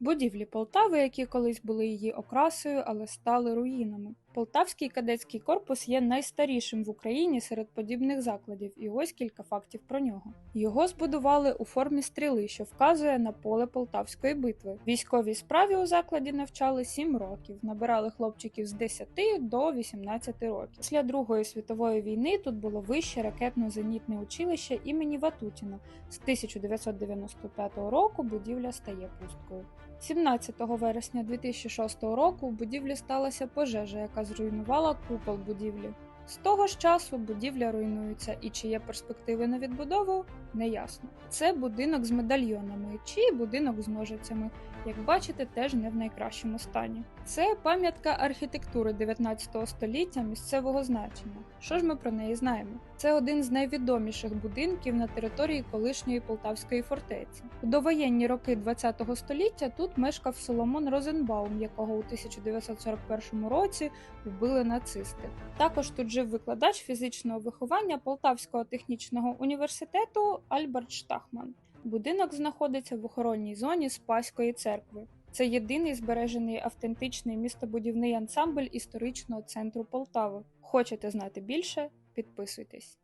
Будівлі Полтави, які колись були її окрасою, але стали руїнами. Полтавський кадетський корпус є найстарішим в Україні серед подібних закладів, і ось кілька фактів про нього. Його збудували у формі стріли, що вказує на поле Полтавської битви. Військовій справі у закладі навчали 7 років, набирали хлопчиків з 10 до 18 років. Після Другої світової війни тут було вище ракетно-зенітне училище імені Ватутіна. З 1995 року будівля стає пусткою. 17 вересня 2006 року в будівлі сталася пожежа, яка зруйнувала купол будівлі. З того ж часу будівля руйнується, і чи є перспективи на відбудову, неясно. Це будинок з медальйонами чи будинок з ножицями, як бачите, теж не в найкращому стані. Це пам'ятка архітектури 19 століття місцевого значення. Що ж ми про неї знаємо? Це один з найвідоміших будинків на території колишньої Полтавської фортеці. У довоєнні роки ХХ століття тут мешкав Соломон Розенбаум, якого у 1941 році вбили нацисти. Також тут жив викладач фізичного виховання Полтавського технічного університету Альберт Штахман. Будинок знаходиться в охоронній зоні Спаської церкви. Це єдиний збережений автентичний містобудівний ансамбль історичного центру Полтави. Хочете знати більше? Підписуйтесь.